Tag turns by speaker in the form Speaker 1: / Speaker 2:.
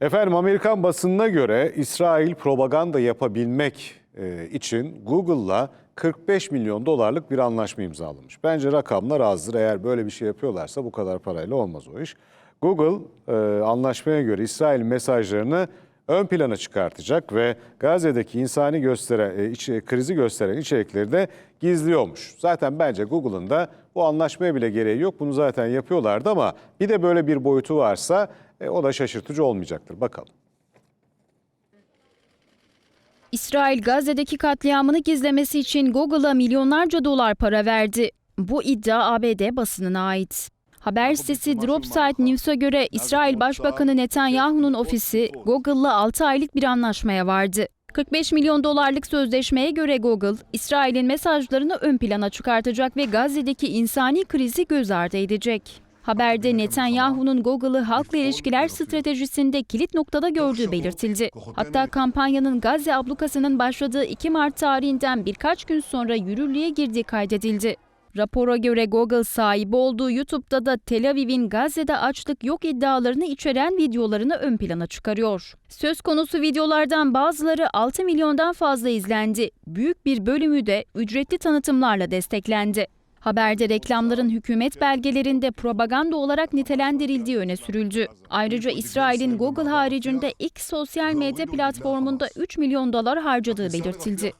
Speaker 1: Efendim Amerikan basınına göre İsrail propaganda yapabilmek e, için Google'la 45 milyon dolarlık bir anlaşma imzalamış. Bence rakamlar azdır. Eğer böyle bir şey yapıyorlarsa bu kadar parayla olmaz o iş. Google e, anlaşmaya göre İsrail mesajlarını ön plana çıkartacak ve Gazze'deki insani gösteren, e, iç- krizi gösteren içerikleri de gizliyormuş. Zaten bence Google'ın da bu anlaşmaya bile gereği yok. Bunu zaten yapıyorlardı ama bir de böyle bir boyutu varsa e, o da şaşırtıcı olmayacaktır. Bakalım.
Speaker 2: İsrail Gazze'deki katliamını gizlemesi için Google'a milyonlarca dolar para verdi. Bu iddia ABD basınına ait. Haber sitesi Dropsite News'a göre İsrail Başbakanı Netanyahu'nun ofisi Google'la 6 aylık bir anlaşmaya vardı. 45 milyon dolarlık sözleşmeye göre Google, İsrail'in mesajlarını ön plana çıkartacak ve Gazze'deki insani krizi göz ardı edecek. Haberde Netanyahu'nun Google'ı halkla ilişkiler stratejisinde kilit noktada gördüğü belirtildi. Hatta kampanyanın Gazze ablukasının başladığı 2 Mart tarihinden birkaç gün sonra yürürlüğe girdiği kaydedildi. Rapora göre Google sahibi olduğu YouTube'da da Tel Aviv'in Gazze'de açlık yok iddialarını içeren videolarını ön plana çıkarıyor. Söz konusu videolardan bazıları 6 milyondan fazla izlendi. Büyük bir bölümü de ücretli tanıtımlarla desteklendi. Haberde reklamların hükümet belgelerinde propaganda olarak nitelendirildiği öne sürüldü. Ayrıca İsrail'in Google haricinde ilk sosyal medya platformunda 3 milyon dolar harcadığı belirtildi.